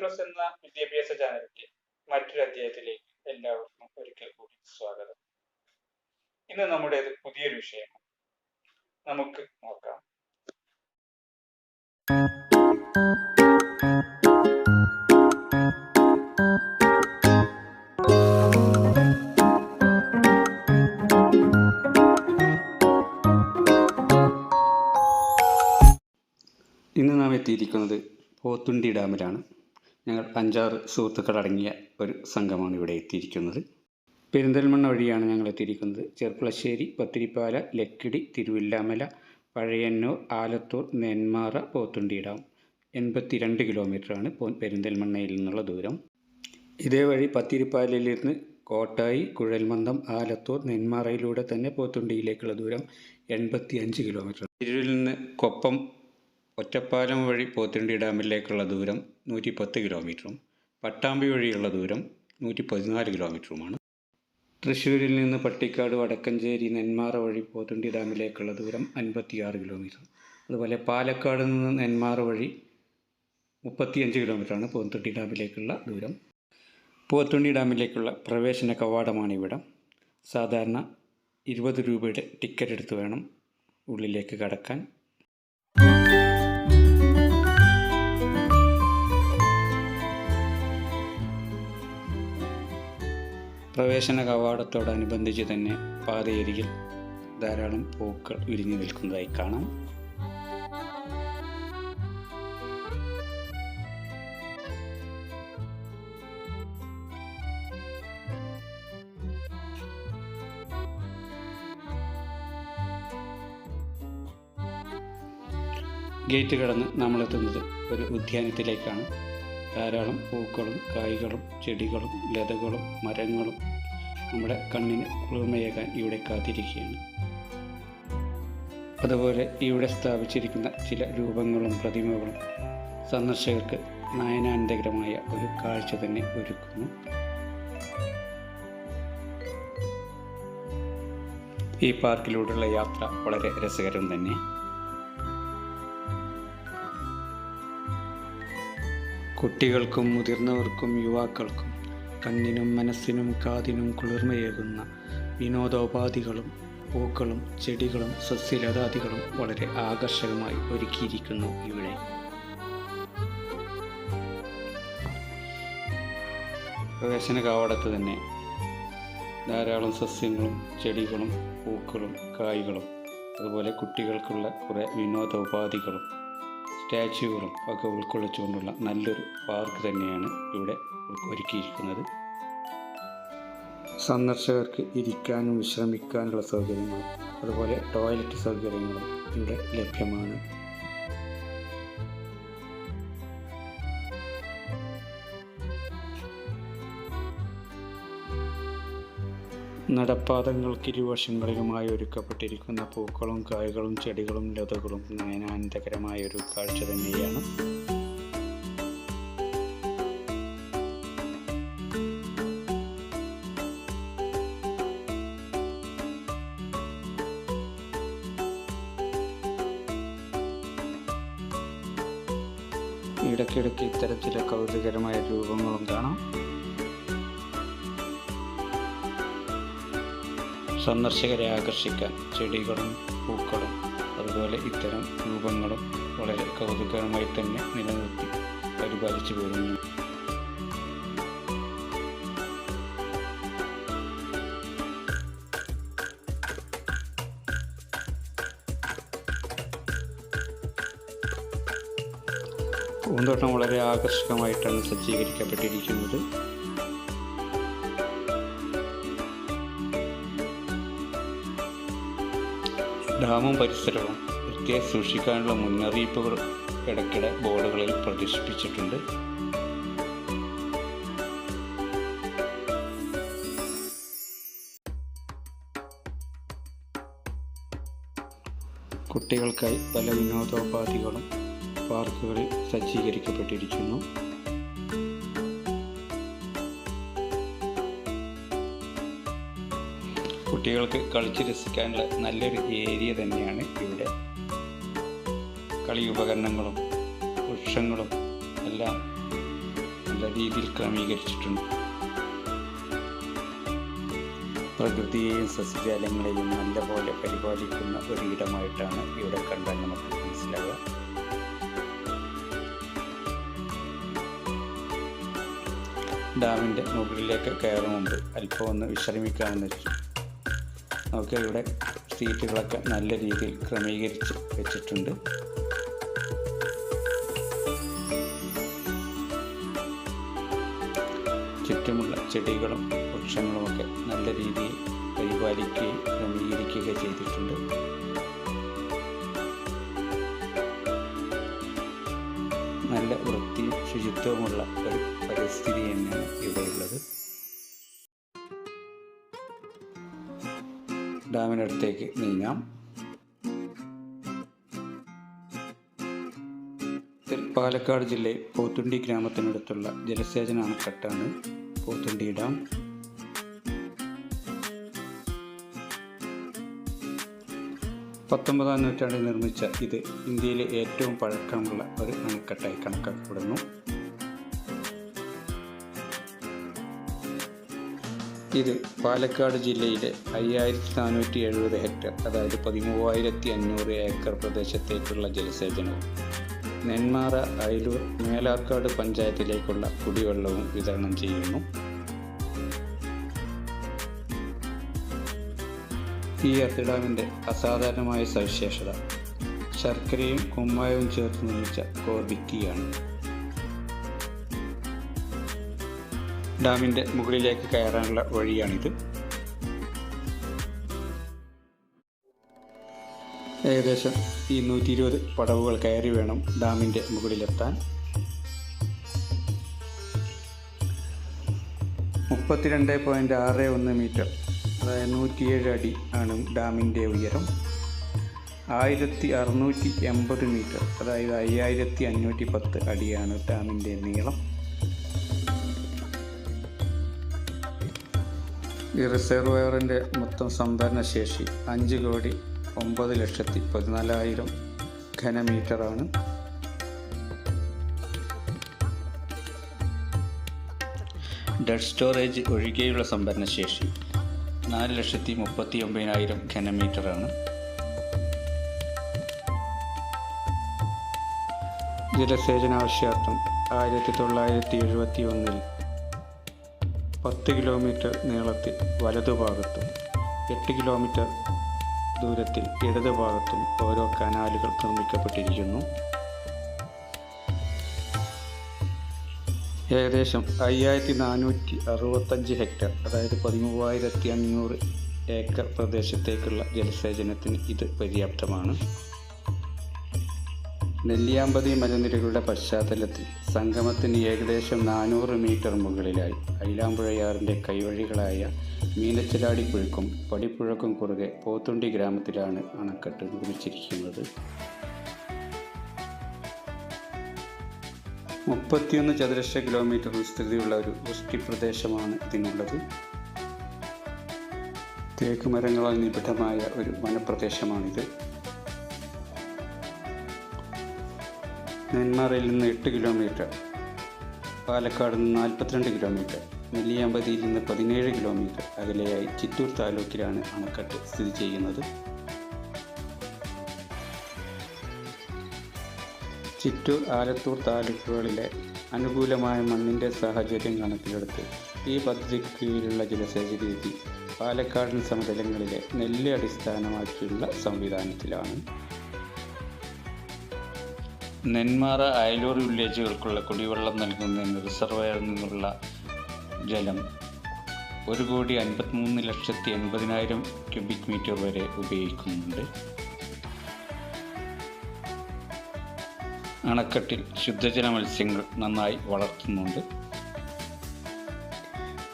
Plus എന്ന വിദ്യാഭ്യാസ ചാനലിന്റെ മറ്റൊരു അധ്യായത്തിലേക്ക് എല്ലാവർക്കും ഒരിക്കൽ കൂടി സ്വാഗതം. ഇന്ന് നമ്മുടെ പുതിയൊരു വിഷയമാണ്. നമുക്ക് നോക്കാം. ഇന്ന് നാം എത്തിയിരിക്കുന്നത് പോത്തുണ്ടി ഡാമിലാണ്. ഞങ്ങൾ അഞ്ചാറ് സുഹൃത്തുക്കളടങ്ങിയ ഒരു സംഘമാണ് ഇവിടെ എത്തിയിരിക്കുന്നത്. പെരിന്തൽമണ്ണ വഴിയാണ് ഞങ്ങൾ എത്തിയിരിക്കുന്നത്. ചെർപ്പുളശ്ശേരി പത്തിരിപ്പാല ലക്കിടി തിരുവില്ലാമല പഴയന്നൂർ ആലത്തൂർ നെന്മാറ പോത്തുണ്ടിയിടാം എൺപത്തിരണ്ട് കിലോമീറ്ററാണ് പെരിന്തൽമണ്ണയിൽ നിന്നുള്ള ദൂരം. ഇതേ വഴി പത്തിരിപ്പാലയിലിരുന്ന് കോട്ടായി കുഴൽമന്ദം ആലത്തൂർ നെന്മാറയിലൂടെ തന്നെ പോത്തുണ്ടിയിലേക്കുള്ള ദൂരം എൺപത്തി അഞ്ച് കിലോമീറ്റർ തിരൂരിൽ നിന്ന് കൊപ്പം ഒറ്റപ്പാലം വഴി പോത്തുണ്ടി ഡാമിലേക്കുള്ള ദൂരം നൂറ്റി പത്ത് കിലോമീറ്ററും പട്ടാമ്പി വഴിയുള്ള ദൂരം നൂറ്റി പതിനാല് കിലോമീറ്ററുമാണ്. തൃശ്ശൂരിൽ നിന്ന് പട്ടിക്കാട് വടക്കഞ്ചേരി നെന്മാറ വഴി പോത്തുണ്ടി ഡാമിലേക്കുള്ള ദൂരം അൻപത്തിയാറ് കിലോമീറ്റർ. അതുപോലെ പാലക്കാട് നിന്ന് നെന്മാറ വഴി മുപ്പത്തിയഞ്ച് കിലോമീറ്ററാണ് പോത്തുണ്ടി ഡാമിലേക്കുള്ള ദൂരം. പോത്തുണ്ടി ഡാമിലേക്കുള്ള പ്രവേശന കവാടമാണ് ഇവിടം. സാധാരണ ഇരുപത് രൂപയുടെ ടിക്കറ്റ് എടുത്ത് വേണം ഉള്ളിലേക്ക് കടക്കാൻ. പ്രവേശന കവാടത്തോടനുബന്ധിച്ച് തന്നെ പാതയരികിൽ ധാരാളം പൂക്കൾ വിരിഞ്ഞു നിൽക്കുന്നതായി കാണാം. ഗേറ്റ് കടന്ന് നമ്മളെത്തുന്നത് ഒരു ഉദ്യാനത്തിലേക്കാണ്. ധാരാളം പൂക്കളും കായ്കളും ചെടികളും ലതകളും മരങ്ങളും നമ്മുടെ കണ്ണിന് കുളിർമയേകാൻ ഇവിടെ കാത്തിരിക്കുകയാണ്. അതുപോലെ ഇവിടെ സ്ഥാപിച്ചിരിക്കുന്ന ചില രൂപങ്ങളും പ്രതിമകളും സന്ദർശകർക്ക് നയനാനന്ദകരമായ ഒരു കാഴ്ച തന്നെ ഒരുക്കുന്നു. ഈ പാർക്കിലൂടെയുള്ള യാത്ര വളരെ രസകരം തന്നെ. കുട്ടികൾക്കും മുതിർന്നവർക്കും യുവാക്കൾക്കും കണ്ണിനും മനസ്സിനും കാതിനും കുളിർമയേകുന്ന വിനോദോപാധികളും പൂക്കളും ചെടികളും സസ്യലതാദികളും വളരെ ആകർഷകമായി ഒരുക്കിയിരിക്കുന്നു ഇവിടെ. പ്രവേശന കവാടത്ത് തന്നെ ധാരാളം സസ്യങ്ങളും ചെടികളും പൂക്കളും കായ്കളും അതുപോലെ കുട്ടികൾക്കുള്ള കുറേ വിനോദോപാധികളും സ്റ്റാച്യുകളും ഒക്കെ ഉൾക്കൊള്ളിച്ചുകൊണ്ടുള്ള നല്ലൊരു പാർക്ക് തന്നെയാണ് ഇവിടെ ഒരുക്കിയിരിക്കുന്നത്. സന്ദർശകർക്ക് ഇരിക്കാനും വിശ്രമിക്കാനുള്ള സൗകര്യങ്ങളും അതുപോലെ ടോയ്ലറ്റ് സൗകര്യങ്ങളും ഇവിടെ ലഭ്യമാണ്. നടപ്പാതകൾക്കിരുവശങ്ങളിലുമായി ഒരുക്കപ്പെട്ടിരിക്കുന്ന പൂക്കളും കായകളും ചെടികളും ലതകളും നയനാനന്ദകരമായ ഒരു കാഴ്ച തന്നെയാണ്. ഇടയ്ക്കിടയ്ക്ക് ഇത്തരത്തിലെ കൗതുകരമായ രൂപങ്ങളും കാണാം. സന്ദർശകരെ ആകർഷിക്കാൻ ചെടികളും പൂക്കളും അതുപോലെ ഇത്തരം രൂപങ്ങളും വളരെ കൗതുകരമായി തന്നെ നിലനിർത്തി പരിപാലിച്ചു പോരുന്നു. പൂന്തോട്ടം വളരെ ആകർഷകമായിട്ടാണ് സജ്ജീകരിക്കപ്പെട്ടിരിക്കുന്നത്. ഡാമും പരിസരവും വൃത്തിയായി സൂക്ഷിക്കാനുള്ള മുന്നറിയിപ്പുകൾ ഇടയ്ക്കിടെ ബോർഡുകളിൽ പ്രദർശിപ്പിച്ചിട്ടുണ്ട്. കുട്ടികൾക്കായി പല വിനോദോപാധികളും പാർക്കുകളിൽ സജ്ജീകരിക്കപ്പെട്ടിരിക്കുന്നു. കുട്ടികൾക്ക് കളിച്ച് രസിക്കാനുള്ള നല്ലൊരു ഏരിയ തന്നെയാണ് ഇവിടെ. കളി ഉപകരണങ്ങളും വൃക്ഷങ്ങളും എല്ലാം നല്ല രീതിയിൽ ക്രമീകരിച്ചിട്ടുണ്ട്. പ്രകൃതിയെയും സസ്യജാലങ്ങളെയും നല്ലപോലെ പരിപാലിക്കുന്ന ഒരിടമായിട്ടാണ് ഇവിടെ കണ്ടാൽ നമുക്ക് മനസ്സിലാവുക. ഡാമിന്റെ മുകളിലേക്ക് കയറുന്നുണ്ട് അല്പം ഒന്ന് വിശ്രമിക്കാമെന്ന് വെച്ചു നമുക്ക് ഇവിടെ സീറ്റുകളൊക്കെ നല്ല രീതിയിൽ ക്രമീകരിച്ച് വെച്ചിട്ടുണ്ട്. ചുറ്റുമുള്ള ചെടികളും വൃക്ഷങ്ങളുമൊക്കെ നല്ല രീതിയിൽ പരിപാലിക്കുകയും ക്രമീകരിക്കുകയും ചെയ്തിട്ടുണ്ട്. നല്ല വൃത്തിയും ശുചിത്വമുള്ള ഒരു പരിസ്ഥിതി തന്നെയാണ് ഇവിടെയുള്ളത് ഡാമിനടുത്തേക്ക് നീങ്ങാം. പാലക്കാട് ജില്ലയിൽ പോത്തുണ്ടി ഗ്രാമത്തിനടുത്തുള്ള ജലസേചന അണക്കെട്ടാണ് പോത്തുണ്ടി ഡാം. പത്തൊമ്പതാം നൂറ്റാണ്ടിൽ നിർമ്മിച്ച ഇത് ഇന്ത്യയിലെ ഏറ്റവും പഴക്കമുള്ള ഒരു അണക്കെട്ടായി കണക്കാക്കപ്പെടുന്നു. ഇത് പാലക്കാട് ജില്ലയിലെ അയ്യായിരത്തി നാനൂറ്റി എഴുപത് ഹെക്ടർ അതായത് പതിമൂവായിരത്തി അഞ്ഞൂറ് ഏക്കർ പ്രദേശത്തേക്കുള്ള ജലസേചനവും നെന്മാറ അയലൂർ മേലാർക്കാട് പഞ്ചായത്തിലേക്കുള്ള കുടിവെള്ളവും വിതരണം ചെയ്യുന്നു. ഈ എർത്ത് അസാധാരണമായ സവിശേഷത ശർക്കരയും കുമ്മായവും ചേർത്ത് നിർമ്മിച്ച കോർബിറ്റിയാണ്. ഡാമിന്റെ മുകളിലേക്ക് കയറാനുള്ള വഴിയാണിത്. ഏകദേശം ഈ നൂറ്റി ഇരുപത് പടവുകൾ കയറി വേണം ഡാമിന്റെ മുകളിലെത്താൻ. മുപ്പത്തിരണ്ട് പോയിന്റ് ആറ് ഒന്ന് മീറ്റർ അതായത് നൂറ്റിയേഴ് അടി ആണ് ഡാമിന്റെ ഉയരം. ആയിരത്തി അറുന്നൂറ്റി എൺപത് മീറ്റർ അതായത് അയ്യായിരത്തി അഞ്ഞൂറ്റി പത്ത് അടിയാണ് ഡാമിന്റെ നീളം. ഈ റിസർവയറിന്റെ മൊത്തം സംഭരണ ശേഷി അഞ്ച് കോടി ഒമ്പത് ലക്ഷത്തി പതിനാലായിരം ഘനമീറ്ററാണ്. ഡെഡ് സ്റ്റോറേജ് ഒഴികെയുള്ള സംഭരണ ശേഷി നാല് ലക്ഷത്തി മുപ്പത്തി ഒമ്പതിനായിരം ഘനമീറ്ററാണ്. ജലസേചനാവശ്യാർത്ഥം ആയിരത്തി തൊള്ളായിരത്തി എഴുപത്തി ഒന്നിൽ പത്ത് കിലോമീറ്റർ നീളത്തിൽ വലതുഭാഗത്തും എട്ട് കിലോമീറ്റർ ദൂരത്തിൽ ഇടതുഭാഗത്തും ഓരോ കനാലുകൾ നിർമ്മിക്കപ്പെട്ടിരിക്കുന്നു. ഏകദേശം അയ്യായിരത്തി നാനൂറ്റി അറുപത്തഞ്ച് ഹെക്ടർ അതായത് പതിമൂവായിരത്തി അഞ്ഞൂറ് ഏക്കർ പ്രദേശത്തേക്കുള്ള ജലസേചനത്തിന് ഇത് പര്യാപ്തമാണ്. നെല്ലിയാമ്പതി മലനിരകളുടെ പശ്ചാത്തലത്തിൽ സംഗമത്തിന് ഏകദേശം നാനൂറ് മീറ്റർ മുകളിലായി ഐലാമ്പുഴയാറിന്റെ കൈവഴികളായ മീനച്ചിലാടിപ്പുഴക്കും പടിപ്പുഴക്കും കുറുകെ പോത്തുണ്ടി ഗ്രാമത്തിലാണ് അണക്കെട്ട് നിർമ്മിച്ചിരിക്കുന്നത്. മുപ്പത്തിയൊന്ന് ചതുരശ്ര കിലോമീറ്റർ വിസ്തൃതിയുള്ള ഒരു വൃഷ്ടി പ്രദേശമാണ് ഇതിനുള്ളത്. തേക്ക് മരങ്ങളാൽ നിബിഡമായ ഒരു വനപ്രദേശമാണിത്. നെന്മാറയിൽ നിന്ന് എട്ട് കിലോമീറ്റർ. പാലക്കാട് നിന്ന് നാൽപ്പത്തിരണ്ട് കിലോമീറ്റർ. നെല്ലിയാമ്പതിയിൽ നിന്ന് പതിനേഴ് കിലോമീറ്റർ അകലെയായി ചിറ്റൂർ താലൂക്കിലാണ് അണക്കെട്ട് സ്ഥിതി ചെയ്യുന്നത്. ചിറ്റൂർ ആലത്തൂർ താലൂക്കുകളിലെ അനുകൂലമായ മണ്ണിന്റെ സാഹചര്യം കണക്കിലെടുത്ത് ഈ പദ്ധതിക്ക് കീഴിലുള്ള ജലസേചന രീതി പാലക്കാടൻ സമതലങ്ങളിലെ നെല്ല് അടിസ്ഥാനമാക്കിയുള്ള സംവിധാനത്തിലാണ്. നെന്മാറ അയലൂർ വില്ലേജുകൾക്കുള്ള കുടിവെള്ളം നൽകുന്നതിന് റിസർവയറിൽ നിന്നുള്ള ജലം ഒരു കോടി അൻപത്തിമൂന്ന് ലക്ഷത്തി എൺപതിനായിരം ക്യൂബിക് മീറ്റർ വരെ ഉപയോഗിക്കുന്നുണ്ട്. അണക്കെട്ടിൽ ശുദ്ധജല മത്സ്യങ്ങൾ നന്നായി വളർത്തുന്നുണ്ട്.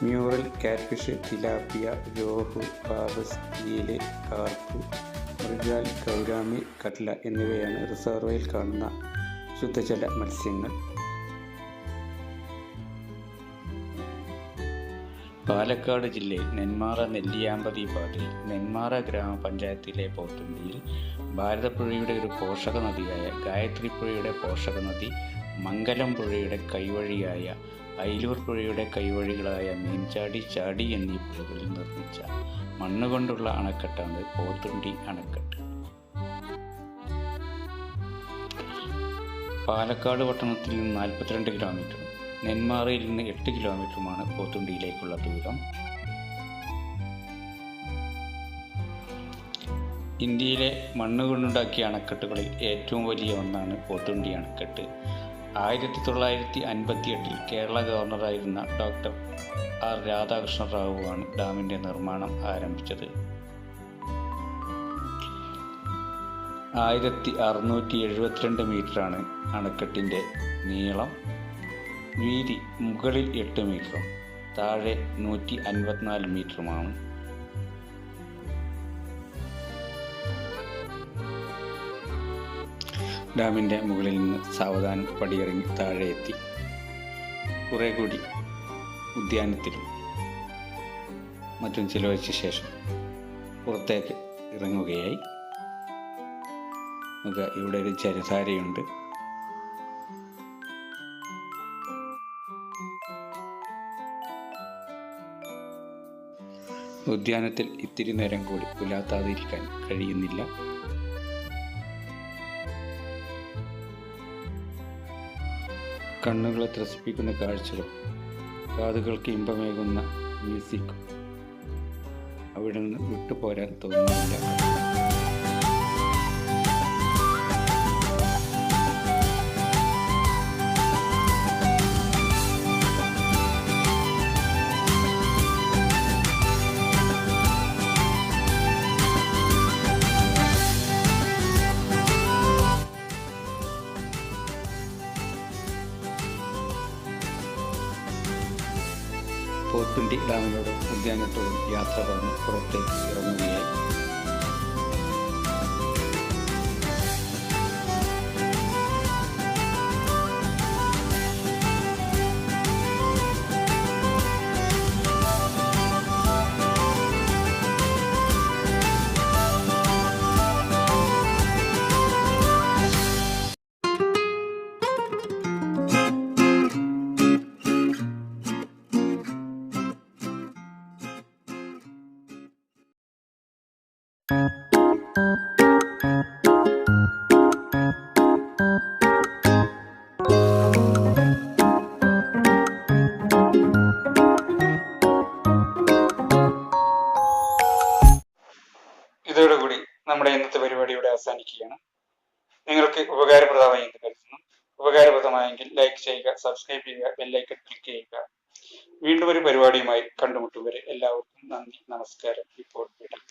Murrel catfish tilapia rohu പാബസ് eel carp mrigal gourami catla എന്നിവയാണ് റിസർവയിൽ കാണുന്ന ശുദ്ധജല മത്സ്യങ്ങൾ. പാലക്കാട് ജില്ലയിൽ നെന്മാറ നെല്ലിയാമ്പതി പാതയിൽ നെന്മാറ ഗ്രാമപഞ്ചായത്തിലെ പോത്തുണ്ടിയിൽ ഭാരതപ്പുഴയുടെ ഒരു പോഷക നദിയായ ഗായത്രി പുഴയുടെ പോഷക നദി മംഗലം പുഴയുടെ കൈവഴിയായ അയിലൂർ പുഴയുടെ കൈവഴികളായ മീൻചാടി ചാടി എന്നീ പുഴകളിൽ നിർമ്മിച്ച മണ്ണുകൊണ്ടുള്ള അണക്കെട്ടാണ് പോത്തുണ്ടി അണക്കെട്ട്. പാലക്കാട് പട്ടണത്തിൽ നിന്ന് നാൽപ്പത്തിരണ്ട് കിലോമീറ്റർ നെന്മാറയിൽ നിന്ന് എട്ട് കിലോമീറ്ററുമാണ് പോത്തുണ്ടിയിലേക്കുള്ള ദൂരം. ഇന്ത്യയിലെ മണ്ണ് കൊണ്ടുണ്ടാക്കിയ അണക്കെട്ടുകളിൽ ഏറ്റവും വലിയ ഒന്നാണ് പോത്തുണ്ടി അണക്കെട്ട്. ആയിരത്തി തൊള്ളായിരത്തി അൻപത്തി എട്ടിൽ കേരള ഗവർണറായിരുന്ന ഡോക്ടർ ആർ രാധാകൃഷ്ണ റാവുവാണ് ഡാമിന്റെ നിർമ്മാണം ആരംഭിച്ചത്. ആയിരത്തി അറുന്നൂറ്റി എഴുപത്തിരണ്ട് മീറ്ററാണ് അണക്കെട്ടിന്റെ നീളം. വീതി മുകളിൽ എട്ട് മീറ്ററും താഴെ നൂറ്റി അൻപത്തിനാല് മീറ്ററുമാണ്. ഡാമിന്റെ മുകളിൽ നിന്ന് സാവധാനം പടിയിറങ്ങി താഴെ എത്തി കുറേ കൂടി ഉദ്യാനത്തിലും മറ്റും ചിലവഴിച്ച ശേഷം പുറത്തേക്ക് ഇറങ്ങുകയായി. നമുക്ക് ഇവിടെ ഒരു ജലധാരയുണ്ട് ഉദ്യാനത്തിൽ ഇത്തിരി നേരം കൂടി പുലാത്താതിരിക്കാൻ കഴിയുന്നില്ല. കണ്ണുകളെ ത്രസിപ്പിക്കുന്ന കാഴ്ചകൾ കാതുകൾക്ക് ഇമ്പമേകുന്ന മ്യൂസിക് അവിടെ നിന്ന് വിട്ടുപോരാൻ തോന്നുന്നില്ല. പോത്തുണ്ടി ഡാമിനോട് ഉദ്യാനത്തോടും യാത്ര പറഞ്ഞ് പുറത്തേക്ക് ഇറങ്ങുകയായി നമ്മുടെ ഇന്നത്തെ പരിപാടി ഇവിടെ അവസാനിക്കുകയാണ്. നിങ്ങൾക്ക് ഉപകാരപ്രദമായി എന്ന് കരുതുന്നു. ഉപകാരപ്രദമായെങ്കിൽ ലൈക്ക് ചെയ്യുക സബ്സ്ക്രൈബ് ചെയ്യുക ബെല്ലൈക്കൺ ക്ലിക്ക് ചെയ്യുക. വീണ്ടും ഒരു പരിപാടിയുമായി കണ്ടുമുട്ടും വരെ എല്ലാവർക്കും നന്ദി നമസ്കാരം. ഇപ്പോൾ വിടാം